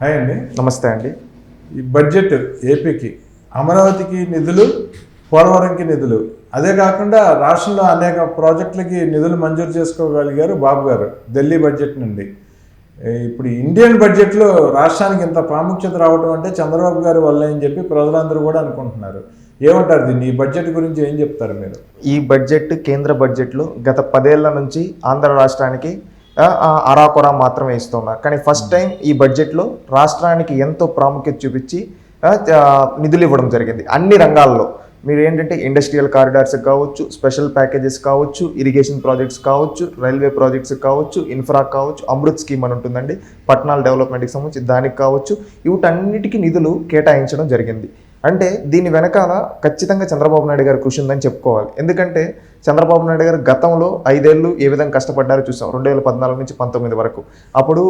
Hi అండి. నమస్తే అండి. ఈ బడ్జెట్ ఏపీకి అమరావతికి నిధులు పోలవరంకి నిధులు. అదే కాకుండా రాష్ట్రంలో అనేక ప్రాజెక్టులకి నిధులు మంజూరు చేసుకోగలిగారు బాబు గారు ఢిల్లీ బడ్జెట్ నుండి. ఇప్పుడు ఇండియన్ బడ్జెట్లో రాష్ట్రానికి ఇంత ప్రాముఖ్యత రావడం అంటే చంద్రబాబు గారి వల్ల అని చెప్పి ప్రజలందరూ కూడా అనుకుంటున్నారు. ఏమంటారు దీన్ని? ఈ బడ్జెట్ గురించి ఏం చెప్తారు మీరు? ఈ బడ్జెట్ కేంద్ర బడ్జెట్లో గత పదేళ్ళ నుంచి ఆంధ్ర రాష్ట్రానికి అరాకొరా మాత్రమే ఇస్తున్నారు కానీ ఫస్ట్ టైం ఈ బడ్జెట్లో రాష్ట్రానికి ఎంతో ప్రాముఖ్యత చూపించి నిధులు ఇవ్వడం జరిగింది. అన్ని రంగాల్లో. మీరు ఏంటంటే ఇండస్ట్రియల్ కారిడార్స్ కావచ్చు స్పెషల్ ప్యాకేజెస్ కావచ్చు ఇరిగేషన్ ప్రాజెక్ట్స్ కావచ్చు రైల్వే ప్రాజెక్ట్స్ కావచ్చు ఇన్ఫ్రా కావచ్చు అమృత్ స్కీమ్ అని ఉంటుందండి. పట్టణాల డెవలప్మెంట్కి సంబంధించి దానికి కావచ్చు. వీటన్నిటికీ నిధులు కేటాయించడం జరిగింది. అంటే దీని వెనకాల ఖచ్చితంగా చంద్రబాబు నాయుడు గారి కృషి ఉందని చెప్పుకోవాలి. ఎందుకంటే చంద్రబాబు నాయుడు గారు గతంలో ఐదేళ్ళు ఏ విధంగా కష్టపడ్డారో చూసాం. రెండు వేల పద్నాలుగు నుంచి పంతొమ్మిది వరకు. అప్పుడు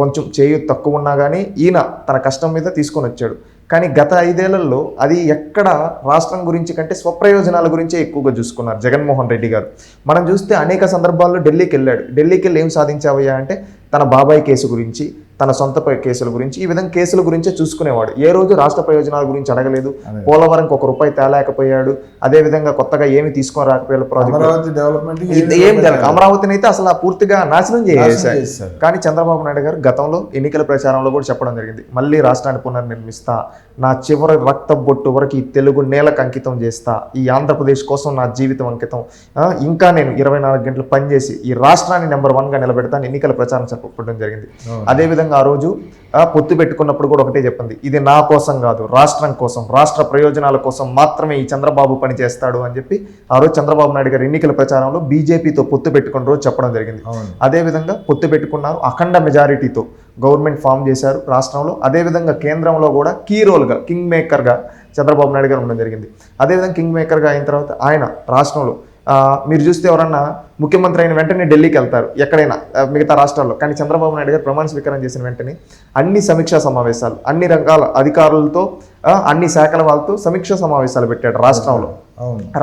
కొంచెం చేయు తక్కువ ఉన్నా కానీ ఈయన తన కష్టం మీద తీసుకొని వచ్చాడు. కానీ గత ఐదేళ్ళలో అది ఎక్కడ రాష్ట్రం గురించి కంటే స్వప్రయోజనాల గురించే ఎక్కువగా చూసుకున్నారు జగన్మోహన్ రెడ్డి గారు. మనం చూస్తే అనేక సందర్భాల్లో ఢిల్లీకి వెళ్ళాడు. ఢిల్లీకి వెళ్ళి ఏం సాధించావయ్యా అంటే తన బాబాయ్ కేసు గురించి తన సొంత కేసుల గురించి ఈ విధంగా కేసుల గురించే చూసుకునేవాడు. ఏ రోజు రాష్ట్ర ప్రయోజనాల గురించి అడగలేదు. పోలవరంకి ఒక రూపాయి తేలేకపోయాడు. అదే విధంగా కొత్తగా ఏమి తీసుకొని రాకపోయాడు ప్రాజెక్ట్ డెవలప్మెంట్ అమరావతిని అయితే అసలు పూర్తిగా నాశనం చేసేసారు. చేశారు కానీ చంద్రబాబు నాయుడు గారు గతంలో ఎన్నికల ప్రచారంలో కూడా చెప్పడం జరిగింది. మళ్ళీ రాష్ట్రాన్ని పునర్నిర్మిస్తా. నా చివరి రక్త బొట్టు వరకు ఈ తెలుగు నేలకు అంకితం చేస్తా. ఈ ఆంధ్రప్రదేశ్ కోసం నా జీవితం అంకితం. ఇంకా నేను ఇరవై నాలుగు గంటలు పనిచేసి ఈ రాష్ట్రాన్ని నెంబర్ వన్గా నిలబెడతాను. ఎన్నికల ప్రచారం చెప్పడం జరిగింది. అవును. అదేవిధంగా ఆ రోజు పొత్తు పెట్టుకున్నప్పుడు కూడా ఒకటే చెప్పింది ఇది నా కోసం కాదు రాష్ట్రం కోసం రాష్ట్ర ప్రయోజనాల కోసం మాత్రమే ఈ చంద్రబాబు పని చేస్తాడు అని చెప్పి ఆ రోజు చంద్రబాబు నాయుడు గారు ఎన్నికల ప్రచారంలో బీజేపీతో పొత్తు పెట్టుకున్న రోజు చెప్పడం జరిగింది. అదేవిధంగా పొత్తు పెట్టుకున్నారు అఖండ మెజారిటీతో గవర్నమెంట్ ఫామ్ చేశారు రాష్ట్రంలో. అదేవిధంగా కేంద్రంలో కూడా కీ రోల్గా కింగ్ మేకర్గా చంద్రబాబు నాయుడు గారు ఉండడం జరిగింది. అదేవిధంగా కింగ్ మేకర్గా అయిన తర్వాత ఆయన రాష్ట్రంలో మీరు చూస్తే ఎవరన్నా ముఖ్యమంత్రి అయిన వెంటనే ఢిల్లీకి వెళ్తారు ఎక్కడైనా మిగతా రాష్ట్రాల్లో. కానీ చంద్రబాబు నాయుడు గారు ప్రమాణ స్వీకారం చేసిన వెంటనే అన్ని సమీక్షా సమావేశాలు అన్ని రకాల అధికారులతో అన్ని శాఖల వాళ్ళతో సమీక్షా సమావేశాలు పెట్టాడు రాష్ట్రంలో.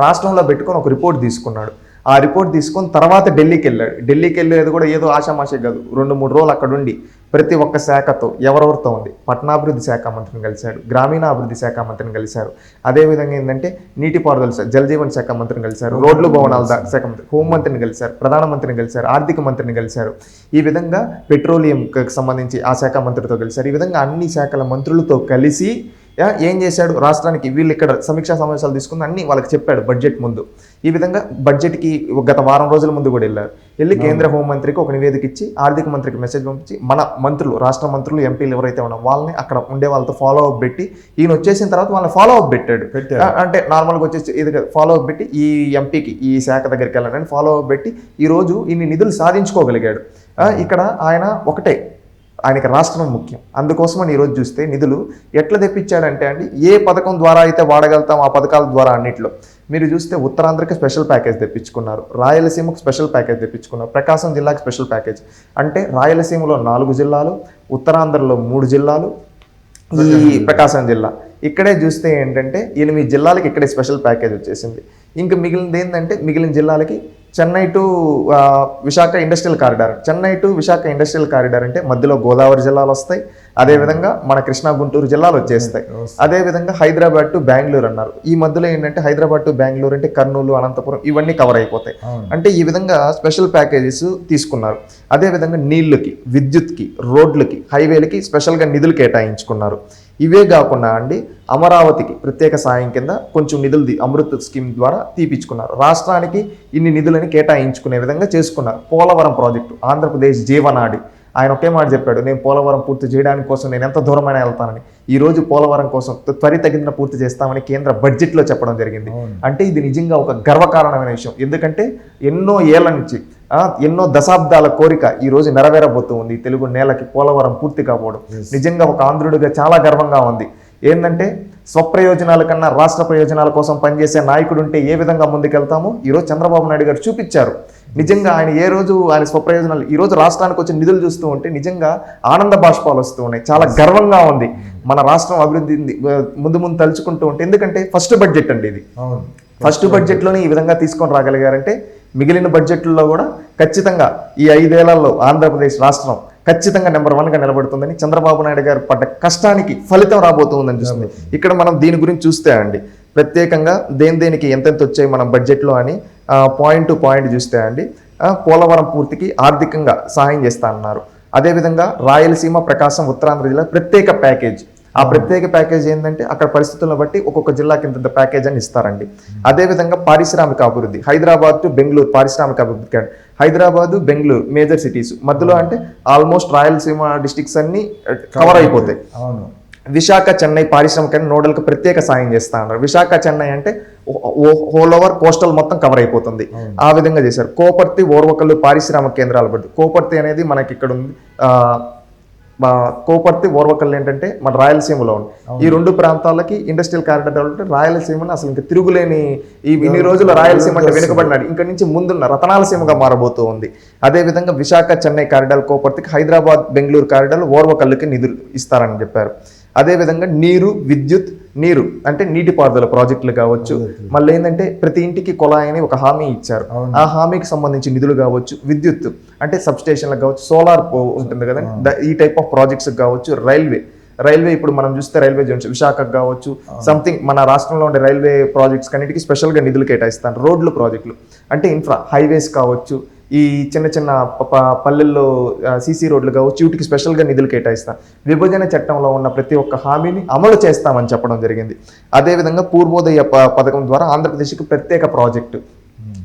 రాష్ట్రంలో పెట్టుకొని ఒక రిపోర్ట్ తీసుకున్నాడు. ఆ రిపోర్ట్ తీసుకొని తర్వాత ఢిల్లీకి వెళ్ళాడు. ఢిల్లీకి వెళ్ళేది కూడా ఏదో ఆషామాషే కాదు. రెండు మూడు రోజులు అక్కడ ఉండి ప్రతి ఒక్క శాఖతో ఎవరెవరితో ఉంది? పట్టణాభివృద్ధి శాఖ మంత్రిని కలిశాడు. గ్రామీణాభివృద్ధి శాఖ మంత్రిని కలిశారు. అదేవిధంగా ఏంటంటే నీటిపారుదల శాఖ జలజీవన్ శాఖ మంత్రిని కలిశారు. రోడ్లు భవనాల శాఖ మంత్రి హోంమంత్రిని కలిశారు. ప్రధానమంత్రిని కలిశారు. ఆర్థిక మంత్రిని కలిశారు. ఈ విధంగా పెట్రోలియం సంబంధించి ఆ శాఖ మంత్రితో కలిశారు. ఈ విధంగా అన్ని శాఖల మంత్రులతో కలిసి ఏం చేశాడు? రాష్ట్రానికి వీళ్ళు ఇక్కడ సమీక్షా సమావేశాలు తీసుకుని అన్ని వాళ్ళకి చెప్పాడు బడ్జెట్ ముందు. ఈ విధంగా బడ్జెట్కి గత వారం రోజుల ముందు కూడా వెళ్ళారు. వెళ్ళి కేంద్ర హోంమంత్రికి ఒక నివేదిక ఇచ్చి ఆర్థిక మంత్రికి మెసేజ్ పంపించి మన మంత్రులు రాష్ట్ర మంత్రులు ఎంపీలు ఎవరైతే ఉన్నారో వాళ్ళని అక్కడ ఉండే వాళ్ళతో ఫాలో అప్ పెట్టి ఈయన వచ్చేసిన తర్వాత వాళ్ళని ఫాలో అప్ పెట్టాడు. అంటే నార్మల్గా వచ్చేసి ఇది ఫాలో అప్ పెట్టి ఈ ఎంపీకి ఈ శాఖ దగ్గరికి వెళ్ళాలని ఫాలో అప్ పెట్టి ఈ రోజు ఇన్ని నిధులు సాధించుకోగలిగాడు. ఇక్కడ ఆయన ఒకటే ఆయనకి రాష్ట్రం ముఖ్యం. అందుకోసమని ఈరోజు చూస్తే నిధులు ఎట్లా తెప్పించాడంటే అండి ఏ పథకం ద్వారా అయితే వాడగలుగుతాం ఆ పథకాల ద్వారా అన్నిట్లో. మీరు చూస్తే ఉత్తరాంధ్రకి స్పెషల్ ప్యాకేజ్ తెప్పించుకున్నారు రాయలసీమకు స్పెషల్ ప్యాకేజ్ తెప్పించుకున్నారు ప్రకాశం జిల్లాకి స్పెషల్ ప్యాకేజ్. అంటే రాయలసీమలో నాలుగు జిల్లాలు ఉత్తరాంధ్రలో మూడు జిల్లాలు ఈ ప్రకాశం జిల్లా. ఇక్కడే చూస్తే ఏంటంటే ఎనిమిది జిల్లాలకి ఇక్కడే స్పెషల్ ప్యాకేజ్ వచ్చేసింది. ఇంకా మిగిలినది ఏంటంటే మిగిలిన జిల్లాలకి Chennai to Visakha industrial corridor. Chennai to Visakha industrial corridor అంటే మధ్యలో గోదావరి జిల్లాలు వస్తాయి. అదేవిధంగా మన కృష్ణా గుంటూరు జిల్లాలు వచ్చేస్తాయి. అదేవిధంగా హైదరాబాద్ టు బెంగళూరు అన్నారు. ఈ మధ్యలో ఏంటంటే హైదరాబాద్ టు బెంగళూరు అంటే కర్నూలు అనంతపురం ఇవన్నీ కవర్ అయిపోతాయి. అవును అంటే ఈ విధంగా స్పెషల్ ప్యాకేజెస్ తీసుకున్నారు. అదేవిధంగా నీళ్ళకి విద్యుత్కి రోడ్లకి హైవేలకి స్పెషల్గా నిధులు కేటాయించుకున్నారు. ఇవే కాకుండా అండి అమరావతికి ప్రత్యేక సాయం కింద కొంచెం నిధులు అమృత్ స్కీమ్ ద్వారా తీపించుకున్నారు రాష్ట్రానికి ఇన్ని నిధులని కేటాయించుకునే విధంగా చేసుకున్నారు. పోలవరం ప్రాజెక్టు ఆంధ్రప్రదేశ్ జీవనాడి. ఆయన ఒకే మాట చెప్పాడు నేను పోలవరం పూర్తి చేయడానికి కోసం నేను ఎంత దూరమైనా వెళ్తానని. ఈ రోజు పోలవరం కోసం త్వరితగిన పూర్తి చేస్తామని కేంద్ర బడ్జెట్లో చెప్పడం జరిగింది. అంటే ఇది నిజంగా ఒక గర్వకారణమైన విషయం. ఎందుకంటే ఎన్నో ఏళ్ళ నుంచి ఎన్నో దశాబ్దాల కోరిక ఈ రోజు నెరవేరబోతూ ఉంది. ఈ తెలుగు నేలకి పోలవరం పూర్తి కావడం. నిజంగా ఒక ఆంధ్రుడిగా చాలా గర్వంగా ఉంది. ఏంటంటే స్వప్రయోజనాల కన్నా రాష్ట్ర ప్రయోజనాల కోసం పనిచేసే నాయకుడు ఉంటే ఏ విధంగా ముందుకెళ్తామో ఈరోజు చంద్రబాబు నాయుడు గారు చూపించారు. నిజంగా ఆయన ఏ రోజు ఆయన స్వప్రయోజనాలు ఈ రోజు రాష్ట్రానికి వచ్చిన నిధులు చూస్తూ ఉంటే నిజంగా ఆనంద బాష్పాలు వస్తూ ఉన్నాయి. చాలా గర్వంగా ఉంది. మన రాష్ట్రం అభివృద్ధి ముందు ముందు తలుచుకుంటూ ఉంటే ఎందుకంటే ఫస్ట్ బడ్జెట్ అండి ఇది. ఫస్ట్ బడ్జెట్లోనే ఈ విధంగా తీసుకొని రాగలిగారంటే మిగిలిన బడ్జెట్లలో కూడా ఖచ్చితంగా ఈ ఐదేళ్ళలో ఆంధ్రప్రదేశ్ రాష్ట్రం ఖచ్చితంగా నెంబర్ వన్గా నిలబడుతుందని చంద్రబాబు నాయుడు గారు పడ్డ కష్టానికి ఫలితం రాబోతుందని చూస్తుంది. ఇక్కడ మనం దీని గురించి చూస్తే అండి ప్రత్యేకంగా దేని దేనికి ఎంతెంత వచ్చాయి మన బడ్జెట్లో అని పాయింట్ టు పాయింట్ చూస్తే అండి పోలవరం పూర్తికి ఆర్థికంగా సహాయం చేస్తా అన్నారు. అదేవిధంగా రాయలసీమ ప్రకాశం ఉత్తరాంధ్ర జిల్లా ప్రత్యేక ప్యాకేజ్ ఆ ప్రత్యేక ప్యాకేజ్ ఏంటంటే అక్కడ పరిస్థితులను బట్టి ఒక్కొక్క జిల్లాకి ఇంత ప్యాకేజ్ అని ఇస్తారండి. అదేవిధంగా పారిశ్రామిక అభివృద్ధి. హైదరాబాద్ టు బెంగళూరు పారిశ్రామిక అభివృద్ధి. హైదరాబాద్ బెంగళూరు మేజర్ సిటీస్ మధ్యలో అంటే ఆల్మోస్ట్ రాయలసీమ డిస్టిక్స్ అన్ని కవర్ అయిపోతాయి. అవును. విశాఖ చెన్నై పారిశ్రామిక నోడల్కి ప్రత్యేక సాయం చేస్తా ఉన్నారు విశాఖ చెన్నై అంటే హోల్ ఓవర్ కోస్టల్ మొత్తం కవర్ అయిపోతుంది. ఆ విధంగా చేశారు. కోపర్తి ఓర్వకల్లు పారిశ్రామిక కేంద్రాలు పడుతుంది కోపర్తి అనేది మనకి ఇక్కడ ఉంది. మా కోపర్తి ఓర్వకల్లు ఏంటంటే మన రాయలసీమలో ఉంది. ఈ రెండు ప్రాంతాలకి ఇండస్ట్రియల్ కారిడార్ డెవలప్ రాయలసీమని అసలు ఇంకా తిరుగులేని ఈ ఇన్ని రోజులు రాయలసీమ అంటే వెనుకబడినాడు. ఇంకా నుంచి ముందున్న రతనాలసీమగా మారబోతూ ఉంది. అదేవిధంగా విశాఖ చెన్నై కారిడార్ కోపర్తికి హైదరాబాద్ బెంగళూరు కారిడార్ ఓర్వకల్లుకి నిధులు ఇస్తారని చెప్పారు. అదేవిధంగా నీరు విద్యుత్ నీరు అంటే నీటిపారుదల ప్రాజెక్టులు కావచ్చు. మళ్ళీ ఏంటంటే ప్రతి ఇంటికి కుళాయి అని ఒక హామీ ఇచ్చారు. ఆ హామీకి సంబంధించి నిధులు కావచ్చు విద్యుత్ అంటే సబ్ స్టేషన్లకు కావచ్చు సోలార్ ఉంటుంది కదండి ద- ఈ టైప్ ఆఫ్ ప్రాజెక్ట్స్ కావచ్చు రైల్వే. రైల్వే ఇప్పుడు మనం చూస్తే రైల్వే జంక్షన్ విశాఖకు కావచ్చు సంథింగ్ మన రాష్ట్రంలో ఉండే రైల్వే ప్రాజెక్ట్స్ కన్నిటికి స్పెషల్గా నిధులు కేటాయిస్తాను. రోడ్లు ప్రాజెక్టులు అంటే ఇన్ఫ్రా హైవేస్ కావచ్చు ఈ చిన్న చిన్న పల్లెల్లో సీసీ రోడ్లు కావచ్చు వీటికి స్పెషల్గా నిధులు కేటాయిస్తాం. విభజన చట్టంలో ఉన్న ప్రతి ఒక్క హామీని అమలు చేస్తామని చెప్పడం జరిగింది. అదేవిధంగా పూర్వోదయ ప- పథకం ద్వారా ఆంధ్రప్రదేశ్కి ప్రత్యేక ప్రాజెక్టు.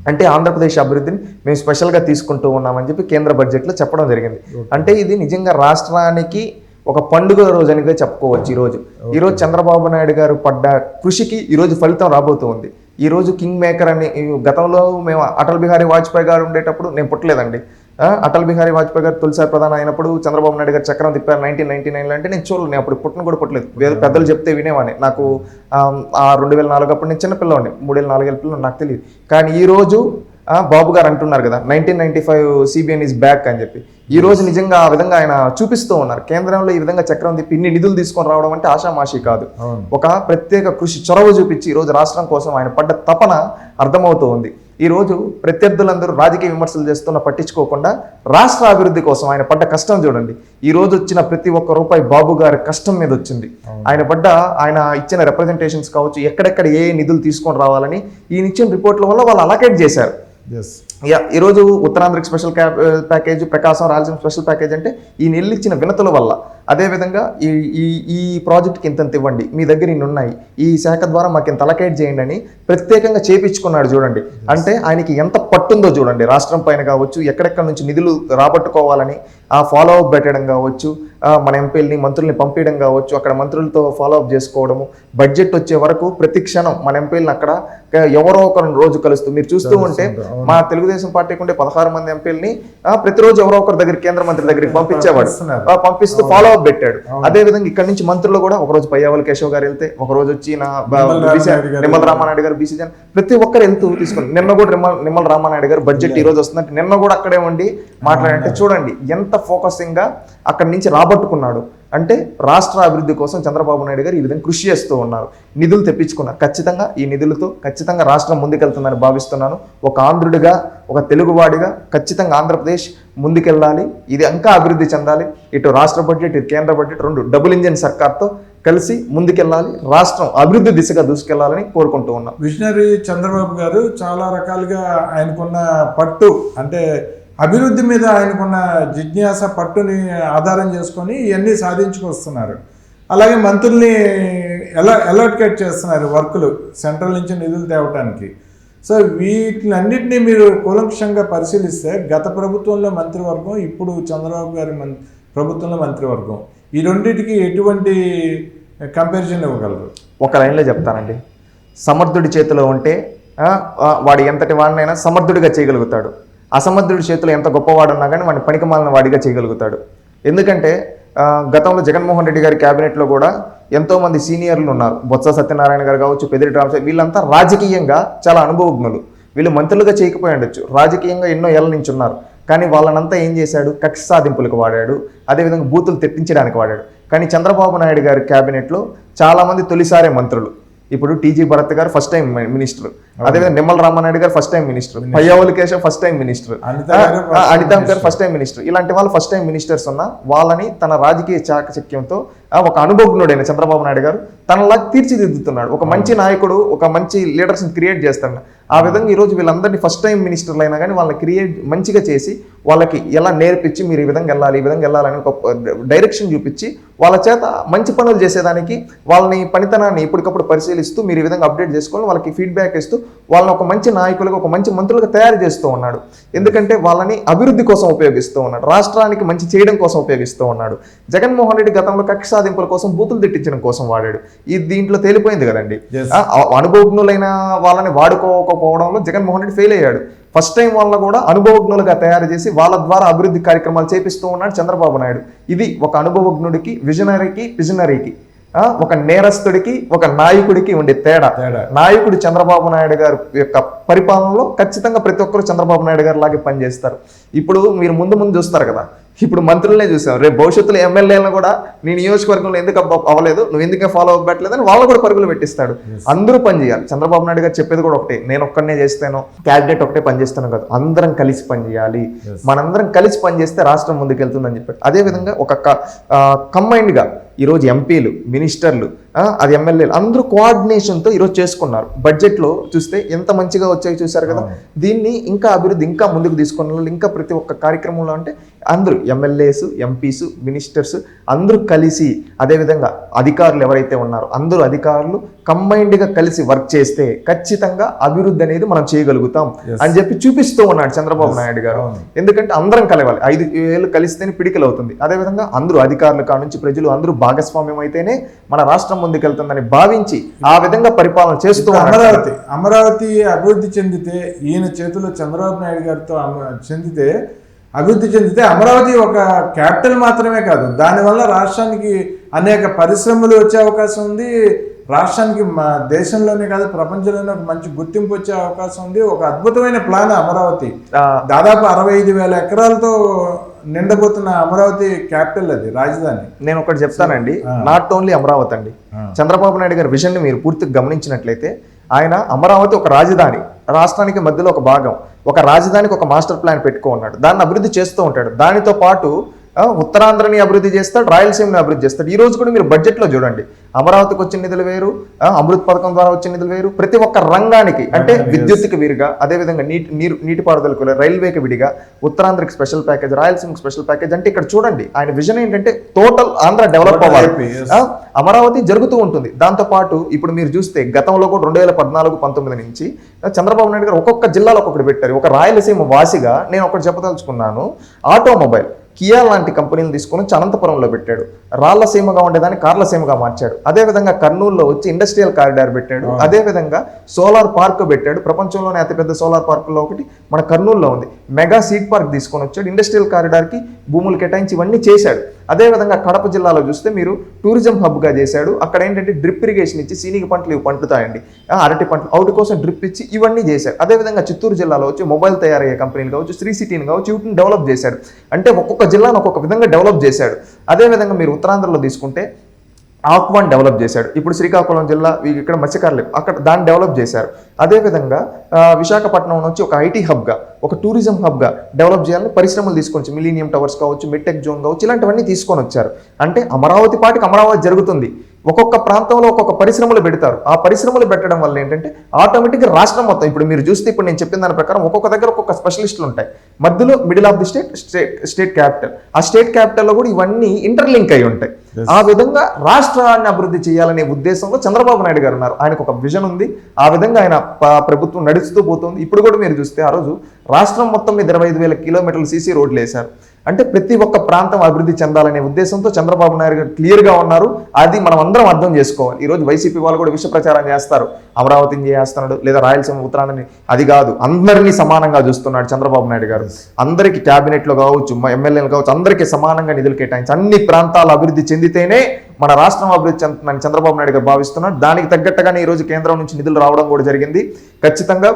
అంటే ఆంధ్రప్రదేశ్ అభివృద్ధిని మేము స్పెషల్గా తీసుకుంటూ ఉన్నామని చెప్పి కేంద్ర బడ్జెట్లో చెప్పడం జరిగింది. అంటే ఇది నిజంగా రాష్ట్రానికి ఒక పండుగ రోజునిగా చెప్పుకోవచ్చు ఈరోజు. ఈరోజు చంద్రబాబు నాయుడు గారు పడ్డ కృషికి ఈరోజు ఫలితం రాబోతుంది ఈరోజు కింగ్ మేకర్ అని గతంలో మేము అటల్ బిహారీ వాజ్పేయి గారు ఉండేటప్పుడు నేను పుట్టలేదండి. అటల్ బిహారీ వాజ్పేయి గారు తొలిసారి ప్రధాని అయినప్పుడు చంద్రబాబు నాయుడు గారు చక్రం తిప్పారు నైన్టీన్ నైన్టీ నైన్లో అంటే నేను చూడలేదు నేను అప్పుడు పుట్టిన కూడా పుట్టలేదు. వేరే పెద్దలు చెప్తే వినేవాడిని. నాకు ఆ, రెండు వేల నాలుగు అప్పుడు నేను చిన్న పిల్లవాడిని మూడేళ్ళ నాలుగేళ్ళ పిల్లలు నాకు తెలియదు. కానీ ఈరోజు బాబు గారు అంటున్నారు కదా nineteen ninety five C B N is back అని చెప్పి. ఈ రోజు నిజంగా ఆ విధంగా ఆయన చూపిస్తూ ఉన్నారు. కేంద్రంలో ఈ విధంగా చక్రం తిప్పి ఇన్ని నిధులు తీసుకొని రావడం అంటే ఆషామాషి కాదు. ఒక ప్రత్యేక కృషి చొరవ చూపించి ఈ రోజు రాష్ట్రం కోసం ఆయన పడ్డ తపన అర్థమవుతూ ఉంది. ఈ రోజు ప్రత్యర్థులందరూ రాజకీయ విమర్శలు చేస్తున్న పట్టించుకోకుండా రాష్ట్ర అభివృద్ధి కోసం ఆయన పడ్డ కష్టం చూడండి. ఈ రోజు వచ్చిన ప్రతి ఒక్క రూపాయి బాబు గారి కష్టం మీద వచ్చింది. ఆయన పడ్డ ఆయన ఇచ్చిన రిప్రజెంటేషన్స్ కావచ్చు ఎక్కడెక్కడ ఏ నిధులు తీసుకొని రావాలని ఈయన ఇచ్చిన రిపోర్ట్ల వల్ల వాళ్ళు అలకేట్ చేశారు. యా ఈరోజు ఉత్తరాంధ్రకి special package Prakasam Rayalaseema special package అంటే ఈ నెల్లు ఇచ్చిన వినతుల వల్ల అదేవిధంగా ఈ ఈ ఈ ప్రాజెక్ట్కి ఇంతంత ఇవ్వండి. మీ దగ్గర ఇన్ని ఉన్నాయి. ఈ శాఖ ద్వారా మాకు ఇంత అలకేట్ చేయండి అని ప్రత్యేకంగా చేపించుకున్నాడు చూడండి. అంటే ఆయనకి ఎంత పట్టుందో చూడండి. రాష్ట్రం పైన కావచ్చు ఎక్కడెక్కడ నుంచి నిధులు రాబట్టుకోవాలని ఆ ఫాలో అప్ పెట్టడం కావచ్చు మన ఎంపీలని మంత్రుల్ని పంపించడం కావచ్చు అక్కడ మంత్రులతో ఫాలో అప్ చేసుకోవడము బడ్జెట్ వచ్చే వరకు ప్రతి క్షణం మన ఎంపీలను అక్కడ ఎవరో ఒకరు రోజు కలుస్తూ మీరు చూస్తూ ఉంటే మా తెలుగుదేశం పార్టీకి ఉండే పదహారు మంది ఎంపీలని ప్రతిరోజు ఎవరో ఒకరి దగ్గర కేంద్ర మంత్రి దగ్గరికి పంపించేవాడు. పంపిస్తూ ఫాలో అప్ పెట్టాడు. అదే విధంగా ఇక్కడ నుంచి మంత్రులు కూడా ఒకరోజు పయ్యావల కేశవ్ గారు వెళ్తే ఒక రోజు వచ్చి నా నిమ్మల రామానాయుడు గారు నిమ్మల రామానాయుడు గారు బీసీ జన్ ప్రతి ఒక్కరు వెళ్తూ తీసుకుని నిన్న కూడా నిమ్మల నిమ్మల రామానాయుడు గారు బడ్జెట్ ఈ రోజు వస్తుందంటే నిన్న కూడా అక్కడే ఉండి మాట్లాడంటే చూడండి ఎంత ఫోకసింగ్గా అక్కడి నుంచి రాబట్టుకున్నాడు. అంటే రాష్ట్ర అభివృద్ధి కోసం చంద్రబాబు నాయుడు గారు ఈ విధంగా కృషి చేస్తూ ఉన్నారు. నిధులు తెప్పించుకున్నారు. ఖచ్చితంగా ఈ నిధులతో ఖచ్చితంగా రాష్ట్రం ముందుకెళ్తుందని భావిస్తున్నాను. ఒక ఆంధ్రుడిగా ఒక తెలుగువాడిగా ఖచ్చితంగా ఆంధ్రప్రదేశ్ ముందుకెళ్ళాలి. ఇది ఇంకా అభివృద్ధి చెందాలి. ఇటు రాష్ట్ర బడ్జెట్ ఇటు కేంద్ర బడ్జెట్ రెండు డబుల్ ఇంజిన్ సర్కార్తో కలిసి ముందుకెళ్ళాలి. రాష్ట్రం అభివృద్ధి దిశగా దూసుకెళ్ళాలని కోరుకుంటూ ఉన్నాం. విజనరీ చంద్రబాబు గారు చాలా రకాలుగా ఆయనకున్న పట్టు అంటే అభివృద్ధి మీద ఆయనకున్న జిజ్ఞాస పట్టుని ఆధారం చేసుకొని ఇవన్నీ సాధించుకొస్తున్నారు. అలాగే మంత్రుల్ని ఎలా అలర్ట్కేట్ చేస్తున్నారు వర్కులు సెంట్రల్ నుంచి నిధులు తేవటానికి. సో వీటినన్నింటినీ మీరు కూలంక్షంగా పరిశీలిస్తే గత ప్రభుత్వంలో మంత్రివర్గం ఇప్పుడు చంద్రబాబు గారి మం ప్రభుత్వంలో మంత్రివర్గం. ఈ రెండింటికి ఎటువంటి కంపారిజన్ ఇవ్వగలరు? ఒక లైన్లో చెప్తానండి. సమర్థుడి చేతిలో ఉంటే వాడు ఎంతటి వాడినైనా సమర్థుడిగా చేయగలుగుతాడు. అసమర్థుడి చేతిలో ఎంత గొప్పవాడున్నా కానీ వాడిని పనికిమాలిన వాడిగా చేయగలుగుతాడు. ఎందుకంటే గతంలో జగన్మోహన్ రెడ్డి గారి క్యాబినెట్లో కూడా ఎంతోమంది సీనియర్లు ఉన్నారు. బొత్స సత్యనారాయణ గారు కావచ్చు పెదిరి రామచంద్ర వీళ్ళంతా రాజకీయంగా చాలా అనుభవజ్ఞులు. వీళ్ళు మంత్రులుగా చేయకపోయి ఉండొచ్చు. రాజకీయంగా ఎన్నో ఏళ్ళ నుంచి ఉన్నారు. కానీ వాళ్ళనంతా ఏం చేశాడు? కక్ష సాధింపులకు వాడాడు. అదేవిధంగా బూతులు తెప్పించడానికి వాడాడు. కానీ చంద్రబాబు నాయుడు గారి క్యాబినెట్లో చాలామంది తొలిసారే మంత్రులు. ఇప్పుడు టీజీ భరత్ గారు ఫస్ట్ టైం మినిస్టర్. అదేవిధంగా Nimmala Ramanaidu garu first time minister Payyavula Keshav first time minister Anitha garu first time minister ఇలాంటి వాళ్ళు ఫస్ట్ టైం మినిస్టర్స్ ఉన్నా వాళ్ళని తన రాజకీయ చాకచక్యంతో ఒక అనుభవజ్ఞుడైన చంద్రబాబు నాయుడు గారు తనలా తీర్చిదిద్దుతున్నాడు. ఒక మంచి నాయకుడు ఒక మంచి లీడర్స్ క్రియేట్ చేస్తున్నాడు ఆ విధంగా ఈ రోజు వీళ్ళందరినీ ఫస్ట్ టైం మినిస్టర్లు అయినా కానీ వాళ్ళని క్రియేట్ మంచిగా చేసి వాళ్ళకి ఎలా నేర్పించి మీరు ఈ విధంగా వెళ్ళాలి ఈ విధంగా వెళ్ళాలని ఒక డైరెక్షన్ చూపించి వాళ్ళ చేత మంచి పనులు చేసేదానికి వాళ్ళని పనితనాన్ని ఇప్పటికప్పుడు పరిశీలిస్తూ మీరు ఈ విధంగా అప్డేట్ చేసుకొని వాళ్ళకి ఫీడ్బ్యాక్ ఇస్తూ వాళ్ళని ఒక మంచి నాయకులుగా ఒక మంచి మంత్రులుగా తయారు చేస్తూ ఉన్నాడు. ఎందుకంటే వాళ్ళని అభివృద్ధి కోసం ఉపయోగిస్తూ ఉన్నాడు. రాష్ట్రానికి మంచి చేయడం కోసం ఉపయోగిస్తూ ఉన్నాడు. జగన్మోహన్ రెడ్డి గతంలో కక్ష సాధింపుల కోసం బూతులు తిట్టించడం కోసం వాడాడు. ఈ దీంట్లో తేలిపోయింది కదండి. అనుభవజ్ఞులైన వాళ్ళని వాడుకోకపోవడంలో జగన్మోహన్ రెడ్డి ఫెయిల్ అయ్యాడు. ఫస్ట్ టైం వాళ్ళ కూడా అనుభవజ్ఞులుగా తయారు చేసి వాళ్ళ ద్వారా అభివృద్ధి కార్యక్రమాలు చేపిస్తూ ఉన్నాడు చంద్రబాబు నాయుడు. ఇది ఒక అనుభవజ్ఞుడికి విజనరీకి విజనరీకి ఒక నేరస్తుడికి ఒక నాయకుడికి ఉండే తేడా తేడా. నాయకుడు చంద్రబాబు నాయుడు గారు యొక్క పరిపాలనలో ఖచ్చితంగా ప్రతి ఒక్కరు చంద్రబాబు నాయుడు గారు లాగే పనిచేస్తారు ఇప్పుడు మీరు ముందు ముందు చూస్తారు కదా ఇప్పుడు మంత్రులనే చూసాం. రేపు భవిష్యత్తులో ఎమ్మెల్యేలను కూడా నీ నియోజకవర్గంలో ఎందుకు అవ్వలేదు నువ్వు ఎందుకే ఫాలో అవ్వట్లేదు అని వాళ్ళు కూడా పరుగులు పెట్టిస్తాడు. అందరూ పని చేయాలి. చంద్రబాబు నాయుడు గారు చెప్పేది కూడా ఒకటే నేను ఒక్కడనే చేస్తాను క్యాబినెట్ ఒకటే పని చేస్తాను కాదు. అందరం కలిసి పని చేయాలి. మనందరం కలిసి పని చేస్తే రాష్ట్రం ముందుకెళ్తుందని చెప్పాడు. అదే విధంగా ఒక కంబైన్డ్గా ఈరోజు ఎంపీలు మినిస్టర్లు అది ఎమ్మెల్యేలు అందరూ కోఆర్డినేషన్తో ఈరోజు చేసుకున్నారు. బడ్జెట్లో చూస్తే ఎంత మంచిగా వచ్చాయి చూశారు కదా. దీన్ని ఇంకా అభివృద్ధి ఇంకా ముందుకు తీసుకున్న ఇంకా ప్రతి ఒక్క కార్యక్రమంలో అంటే అందరూ ఎమ్మెల్యేస్ ఎంపీస్ మినిస్టర్స్ అందరూ కలిసి అదేవిధంగా అధికారులు ఎవరైతే ఉన్నారో అందరూ అధికారులు కంబైన్డ్గా కలిసి వర్క్ చేస్తే ఖచ్చితంగా అభివృద్ధి అనేది మనం చేయగలుగుతాం అని చెప్పి చూపిస్తూ ఉన్నాడు చంద్రబాబు నాయుడు గారు. ఎందుకంటే అందరం కలవాలి. ఐదు ఏళ్ళు కలిస్తేనే పిడికలు అవుతుంది అదేవిధంగా అందరూ అధికారులు కాడ నుంచి ప్రజలు అందరూ భాగస్వామ్యం అయితేనే మన రాష్ట్రం ముందుకెళ్తుందని భావించి ఆ విధంగా పరిపాలన చేస్తూ. అమరావతి అమరావతి అభివృద్ధి చెందితే ఈయన చేతిలో చంద్రబాబు నాయుడు గారితో చెందితే అభివృద్ధి చెందితే అమరావతి ఒక క్యాపిటల్ మాత్రమే కాదు. దానివల్ల రాష్ట్రానికి అనేక పరిశ్రమలు వచ్చే అవకాశం ఉంది. రాష్ట్రానికి మా దేశంలోనే కాదు ప్రపంచంలోనే ఒక మంచి గుర్తింపు వచ్చే అవకాశం ఉంది. ఒక అద్భుతమైన ప్లాన్ అమరావతి. దాదాపు అరవై ఐదు వేల ఎకరాలతో నిండబోతున్న అమరావతి క్యాపిటల్ అది రాజధాని. నేను ఒకటి చెప్తానండి. నాట్ ఓన్లీ అమరావతి అండి. చంద్రబాబు నాయుడు గారి విజన్ని మీరు పూర్తిగా గమనించినట్లయితే ఆయన అమరావతి ఒక రాజధాని రాష్ట్రానికి మధ్యలో ఒక భాగం ఒక రాజధానికి ఒక మాస్టర్ ప్లాన్ పెట్టుకో ఉన్నాడు దాన్ని అభివృద్ధి చేస్తూ ఉంటాడు. దానితో పాటు ఉత్తరాంధ్రని అభివృద్ధి చేస్తాడు రాయలసీమని అభివృద్ధి చేస్తాడు ఈ రోజు కూడా మీరు బడ్జెట్లో చూడండి. అమరావతికి వచ్చిన నిధులు వేరు అమృత్ పథకం ద్వారా వచ్చిన నిధులు వేరు. ప్రతి ఒక్క రంగానికి అంటే విద్యుత్తుకి వీరుగా అదేవిధంగా నీటి నీరు నీటిపారుదలకు రైల్వేకి విడిగా ఉత్తరాంధ్రకి స్పెషల్ ప్యాకేజ్ రాయలసీమకి స్పెషల్ ప్యాకేజ్. అంటే ఇక్కడ చూడండి ఆయన విజన్ ఏంటంటే టోటల్ ఆంధ్ర డెవలప్ అవ్వాలి. అమరావతి జరుగుతూ ఉంటుంది. దాంతో పాటు ఇప్పుడు మీరు చూస్తే గతంలో కూడా రెండు వేల పద్నాలుగు పంతొమ్మిది నుంచి చంద్రబాబు నాయుడు గారు ఒక్కొక్క జిల్లాలో ఒక్కొక్కటి పెట్టారు. ఒక రాయలసీమ వాసిగా నేను ఒకటి చెప్పదలుచుకున్నాను. ఆటోమొబైల్. కియా లాంటి కంపెనీలు తీసుకొని వచ్చి అనంతపురంలో పెట్టాడు. రాళ్ళసీమగా ఉండేదాన్ని కార్లసీమగా మార్చాడు. అదేవిధంగా కర్నూలులో వచ్చి ఇండస్ట్రియల్ కారిడార్ పెట్టాడు. అదేవిధంగా సోలార్ పార్క్ పెట్టాడు. ప్రపంచంలోనే అతిపెద్ద సోలార్ పార్కుల్లో ఒకటి మన కర్నూలులో ఉంది. మెగా సీడ్ పార్క్ తీసుకొని వచ్చాడు. ఇండస్ట్రియల్ కారిడార్కి భూములు కేటాయించి ఇవన్నీ చేశాడు. అదేవిధంగా కడప జిల్లాలో చూస్తే మీరు టూరిజం హబ్గా చేశాడు. అక్కడ ఏంటంటే డ్రిప్ ఇరిగేషన్ ఇచ్చి సీనిక పంటలు ఇవి పండుతాయండి. అరటి పంటలు అవుట్ కోసం డ్రిప్ ఇచ్చి ఇవన్నీ చేశాడు. అదేవిధంగా చిత్తూరు జిల్లాలో వచ్చి మొబైల్ తయారయ్యే కంపెనీలు కావచ్చు శ్రీ సిటీని కావచ్చు వీటిని డెవలప్ చేశాడు. అంటే ఒక్కొక్క జిల్లాను ఒక్కొక్క విధంగా డెవలప్ చేశాడు. అదేవిధంగా మీరు ఉత్తరాంధ్రలో తీసుకుంటే ఆక్వాన్ డెవలప్ చేశాడు. ఇప్పుడు శ్రీకాకుళం జిల్లా ఇక్కడ మత్స్యకారులు అక్కడ దాన్ని డెవలప్ చేశారు. అదేవిధంగా విశాఖపట్నం నుంచి ఒక ఐటీ హబ్గా ఒక టూరిజం హబ్గా డెవలప్ చేయాలని పరిశ్రమలు తీసుకొచ్చి మిలీనియం టవర్స్ కావచ్చు మిట్టెక్ జోన్ కావచ్చు ఇలాంటివన్నీ తీసుకొని వచ్చారు. అంటే అమరావతి పాటికి అమరావతి జరుగుతుంది. ఒక్కొక్క ప్రాంతంలో ఒక్కొక్క పరిశ్రమలు పెడతారు. ఆ పరిశ్రమలు పెట్టడం వల్ల ఏంటంటే ఆటోమేటిక్గా రాష్ట్రం మొత్తం ఇప్పుడు మీరు చూస్తే ఇప్పుడు నేను చెప్పిన దాని ప్రకారం ఒక్కొక్క దగ్గర ఒక్కొక్క స్పెషలిస్టులు ఉంటాయి. మధ్యలో middle of the state state state capital. ఆ స్టేట్ క్యాపిటల్లో కూడా ఇవన్నీ ఇంటర్లింక్ అయి ఉంటాయి. ఆ విధంగా రాష్ట్రాన్ని అభివృద్ధి చేయాలనే ఉద్దేశంలో చంద్రబాబు నాయుడు గారు ఉన్నారు. ఆయనకు ఒక విజన్ ఉంది. ఆ విధంగా ఆయన ప్రభుత్వం నడుస్తూ పోతుంది. ఇప్పుడు కూడా మీరు చూస్తే ఆ రోజు రాష్ట్రం మొత్తం మీద ఇరవై ఐదు వేల కిలోమీటర్లు సీసీ రోడ్లు వేశారు. అంటే ప్రతి ఒక్క ప్రాంతం అభివృద్ధి చెందాలనే ఉద్దేశంతో చంద్రబాబు నాయుడు గారు క్లియర్గా ఉన్నారు. అది మనం అందరం అర్థం చేసుకోవాలి. ఈ రోజు వైసీపీ వాళ్ళు కూడా విష ప్రచారం చేస్తారు. అమరావతిని చేస్తున్నాడు లేదా రాయలసీమ ఉత్తరాంధ్రని అది కాదు. అందరినీ సమానంగా చూస్తున్నాడు చంద్రబాబు నాయుడు గారు. అందరికి క్యాబినెట్లో కావచ్చు ఎమ్మెల్యేలు కావచ్చు అందరికీ సమానంగా నిధులు కేటాయించి అన్ని ప్రాంతాలు అభివృద్ధి చెందితేనే మన రాష్ట్రం అభివృద్ధి చెందుతుందని చంద్రబాబు నాయుడు గారు భావిస్తున్నాడు దానికి తగ్గట్టుగానే ఈ రోజు కేంద్రం నుంచి నిధులు రావడం కూడా జరిగింది. ఖచ్చితంగా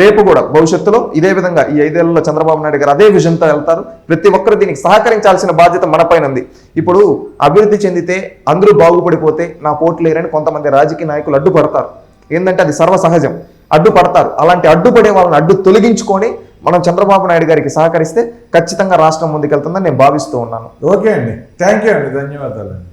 రేపు కూడా భవిష్యత్తులో ఇదే విధంగా ఈ ఐదేళ్ళలో చంద్రబాబు నాయుడు గారు అదే విజన్తో వెళ్తారు. ప్రతి ఒక్కరు దీనికి సహకరించాల్సిన బాధ్యత మనపైన ఉంది. ఇప్పుడు అభివృద్ధి చెందితే అందరూ బాగుపడిపోతే నా పోటీ లేరని కొంతమంది రాజకీయ నాయకులు అడ్డుపడతారు. ఏంటంటే అది సర్వసహజం. అడ్డుపడతారు. అలాంటి అడ్డుపడే వాళ్ళని అడ్డు తొలగించుకొని మనం చంద్రబాబు నాయుడు గారికి సహకరిస్తే ఖచ్చితంగా రాష్ట్రం ముందుకెళ్తుందని నేను భావిస్తూ ఉన్నాను. ఓకే అండి. థ్యాంక్ యూ అండి. ధన్యవాదాలు అండి